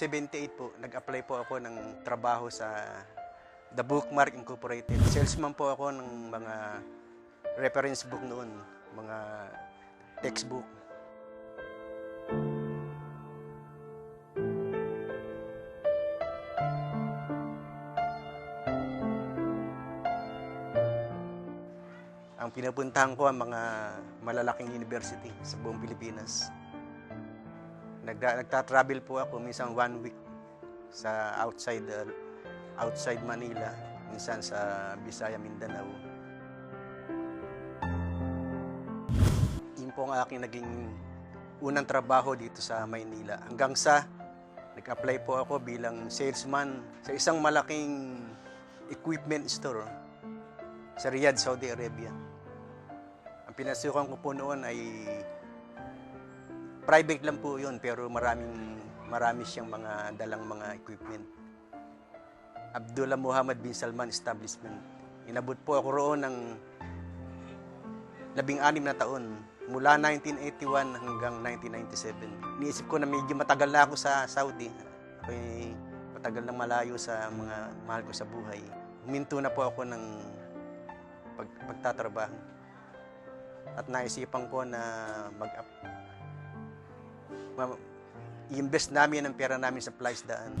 1978 po, nag-apply po ako ng trabaho sa The Bookmark Incorporated. Salesman po ako ng mga reference book noon, mga textbook. Ang pinupuntahan ko ang mga malalaking university sa buong Pilipinas. Nagda, nagta-travel po ako minsan one week sa outside uh, outside Manila, minsan sa Bisaya, Mindanao. Yun po ang aking naging unang trabaho dito sa Maynila. Hanggang sa nag-apply po ako bilang salesman sa isang malaking equipment store sa Riyadh, Saudi Arabia. Ang pinasukan ko po noon ay private lang po yun pero maraming marami siyang mga dalang mga equipment. Abdullah Muhammad bin Salman Establishment. Inabot po ako roon ng labing-anim na taon mula 1981 hanggang 1997. Niisip ko na medyo matagal na ako sa Saudi. Ako'y matagal na malayo sa mga mahal ko sa buhay. Huminto na po ako ng pag, pagtatrabaho. At naisipan ko na mag ma- i-invest namin ang pera namin sa Flies Daan.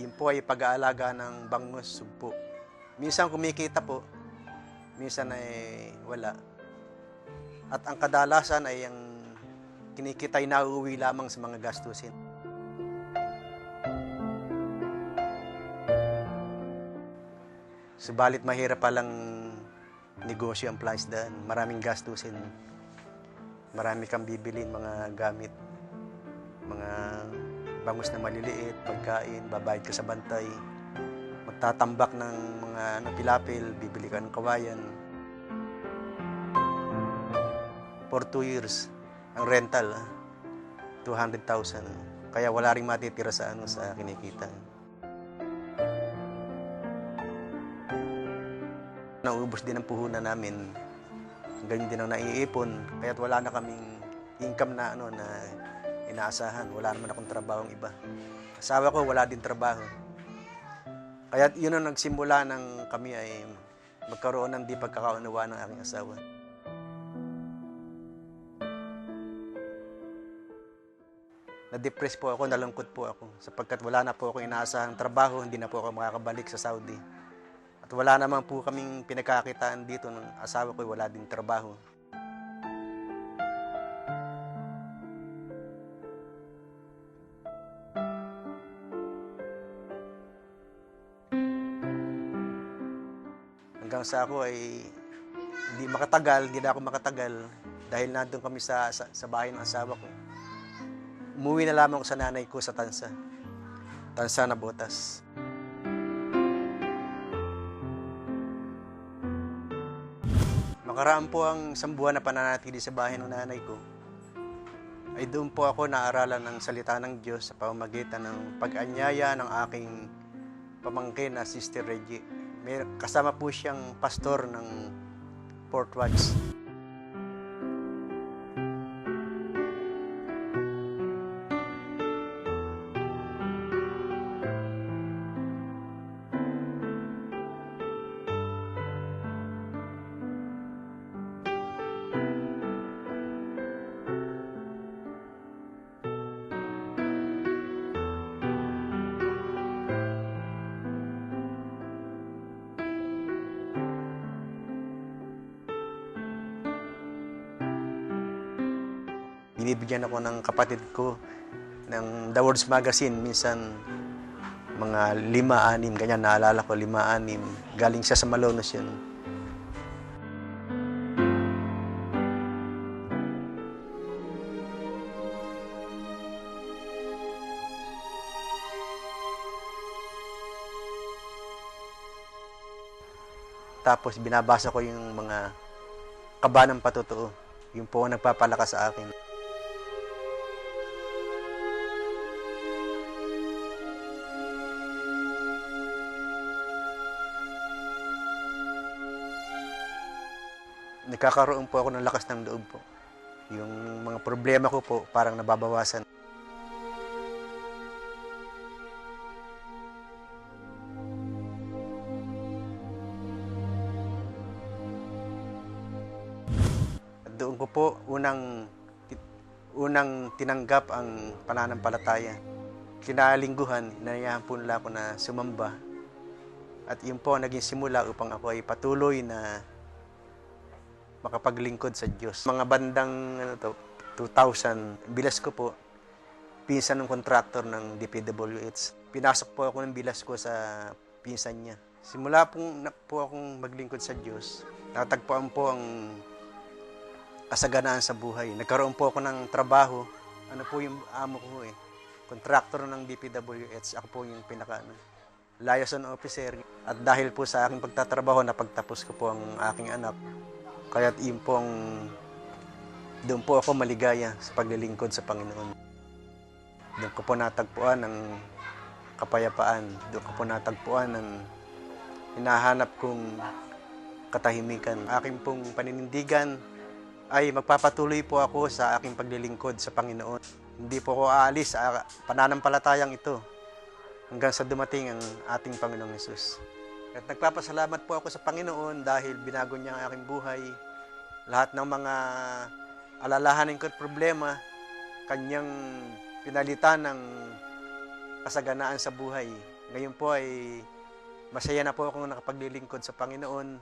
Yun po ay pag-aalaga ng bangus sugpo. Minsan kumikita po, minsan ay wala. At ang kadalasan ay ang kinikita ay nauuwi lamang sa mga gastusin. Subalit mahirap palang negosyo ang Flies Daan. Maraming gastusin. Marami kang bibilin mga gamit. Mga bangus na maliliit, pagkain, babayad ka sa bantay. Magtatambak ng mga ano, pilapil, bibili ka ng kawayan. For two years, ang rental, ah, 200,000. Kaya wala rin matitira sa ano sa kinikita. Naubos din ang puhunan namin. Ganyan din ang naiipon. Kaya't wala na kaming income na ano na inaasahan. Wala naman akong trabaho iba. Asawa ko wala din trabaho. Kaya yun ang nagsimula ng kami ay magkaroon ng di pagkakaunawa ng aking asawa. Na-depress po ako, nalungkot po ako sapagkat wala na po ako inaasahang trabaho, hindi na po ako makakabalik sa Saudi. Wala naman po kaming pinagkakitaan dito ng asawa ko, wala din trabaho. Hanggang sa ako ay hindi makatagal, hindi na ako makatagal dahil nandun kami sa, sa, sa bahay ng asawa ko. Umuwi na lamang sa nanay ko sa Tansa. Tansa na botas. Makaraan po ang isang buwan na pananatili sa bahay ng nanay ko. Ay doon po ako naaralan ng salita ng Diyos sa pamamagitan ng pag-anyaya ng aking pamangkin na Sister Reggie. May kasama po siyang pastor ng Port Watch. Binibigyan ako ng kapatid ko ng The Words Magazine. Minsan, mga lima, anim, ganyan, naalala ko, lima, anim. Galing siya sa Malolos yun. Tapos binabasa ko yung mga kaba ng patotoo. Yung po ang nagpapalakas sa akin. Nagkakaroon po ako ng lakas ng loob po. Yung mga problema ko po parang nababawasan. At doon ko po unang unang tinanggap ang pananampalataya. Kinalingguhan, inayahan po nila ako na sumamba. At yun po naging simula upang ako ay patuloy na makapaglingkod sa Diyos. Mga bandang ano to, 2000, bilas ko po, pinsan ng kontraktor ng DPWH. Pinasok po ako ng bilas ko sa pinsan niya. Simula pong, na, po akong maglingkod sa Diyos, natagpuan po ang kasaganaan sa buhay. Nagkaroon po ako ng trabaho. Ano po yung amo ko eh. Kontraktor ng DPWH. Ako po yung pinaka ano, liaison officer. At dahil po sa aking pagtatrabaho, napagtapos ko po ang aking anak. Kaya't yun po ang doon po ako maligaya sa paglilingkod sa Panginoon. Doon ko po natagpuan ang kapayapaan. Doon ko po natagpuan ang hinahanap kong katahimikan. Aking pong paninindigan ay magpapatuloy po ako sa aking paglilingkod sa Panginoon. Hindi po ako aalis sa pananampalatayang ito hanggang sa dumating ang ating Panginoong Yesus. At nagpapasalamat po ako sa Panginoon dahil binago niya ang aking buhay. Lahat ng mga alalahanin ko at problema, kanyang pinalitan ng kasaganaan sa buhay. Ngayon po ay masaya na po akong nakapaglilingkod sa Panginoon.